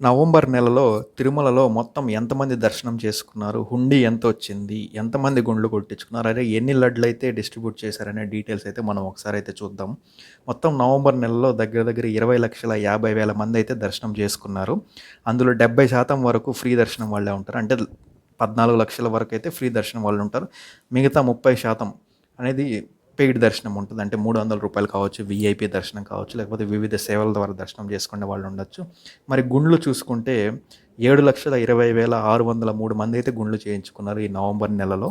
November నెలలో తిరుమలలో మొత్తం ఎంతమంది దర్శనం చేసుకున్నారు? హుండీ ఎంత వచ్చింది ఎంతమంది గుండ్లు కొట్టించుకున్నారు? అదే ఎన్ని లడ్లు అయితే డిస్ట్రిబ్యూట్ చేశారనే డీటెయిల్స్ అయితే మనం ఒకసారి అయితే చూద్దాం. మొత్తం నవంబర్ నెలలో దగ్గర దగ్గర ఇరవై లక్షల యాభై వేల మంది అయితే దర్శనం చేసుకున్నారు. అందులో డెబ్బై శాతం వరకు ఫ్రీ దర్శనం వాళ్ళే ఉంటారు. అంటే పద్నాలుగు లక్షల వరకు అయితే ఫ్రీ దర్శనం వాళ్ళు ఉంటారు. మిగతా ముప్పై శాతం అనేది పెయిడ్ దర్శనం ఉంటుంది. అంటే మూడు వందల రూపాయలు కావచ్చు విఐపి దర్శనం కావచ్చు లేకపోతే వివిధ సేవల ద్వారా దర్శనం చేసుకునే వాళ్ళు ఉండొచ్చు. మరి గుండ్లు చూసుకుంటే ఏడు లక్షల ఇరవై వేల ఆరు వందల మూడు మంది అయితే గుండ్లు చేయించుకున్నారు ఈ నవంబర్ నెలలో.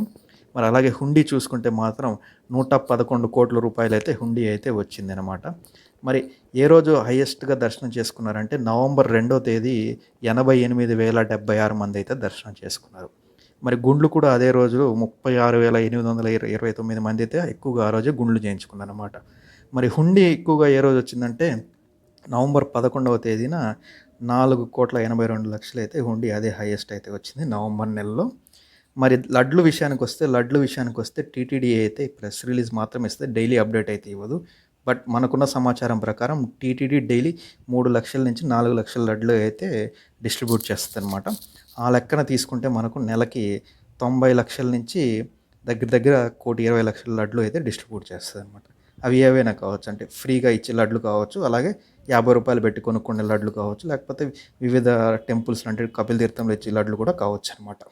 మరి అలాగే హుండీ చూసుకుంటే మాత్రం నూట పదకొండు కోట్ల రూపాయలు అయితే హుండీ అయితే వచ్చింది అనమాట మరి ఏ రోజు హయ్యెస్ట్గా దర్శనం చేసుకున్నారంటే నవంబర్ రెండో తేదీ ఎనభై ఎనిమిది వేల డెబ్బై ఆరు మంది అయితే దర్శనం చేసుకున్నారు. మరి గుండ్లు కూడా అదే రోజు ముప్పై ఆరు వేల ఎనిమిది వందల ఇరవై ఇరవై తొమ్మిది మంది అయితే ఎక్కువగా ఆ రోజే గుండ్లు చేయించుకున్నారు అనమాట మరి హుండీ ఎక్కువగా ఏ రోజు వచ్చిందంటే నవంబర్ పదకొండవ తేదీన నాలుగు కోట్ల ఎనభై రెండు లక్షలు అయితే హుండీ అదే హైయెస్ట్ అయితే వచ్చింది నవంబర్ నెలలో. మరి లడ్లు విషయానికి వస్తే లడ్లు విషయానికి వస్తే టీటీడీ అయితే ప్రెస్ రిలీజ్ మాత్రం ఇస్తే డైలీ అప్డేట్ అయితే ఇవ్వదు. బట్ మనకున్న సమాచారం ప్రకారం టీటీడీ డైలీ మూడు లక్షల నుంచి నాలుగు లక్షల లడ్లు అయితే డిస్ట్రిబ్యూట్ చేస్తుంది అనమాట ఆ లెక్కన తీసుకుంటే మనకు నెలకి తొంభై లక్షల నుంచి దగ్గర దగ్గర కోటి ఇరవై లక్షల లడ్లు అయితే డిస్ట్రిబ్యూట్ చేస్తుంది అనమాట అవి ఏవైనా కావచ్చు అంటే ఫ్రీగా ఇచ్చే లడ్లు కావచ్చు అలాగే యాభై రూపాయలు పెట్టి కొనుక్కునే లడ్లు కావచ్చు లేకపోతే వివిధ టెంపుల్స్ అంటే కపిల్ తీర్థంలో ఇచ్చే లడ్లు కూడా కావచ్చు అనమాట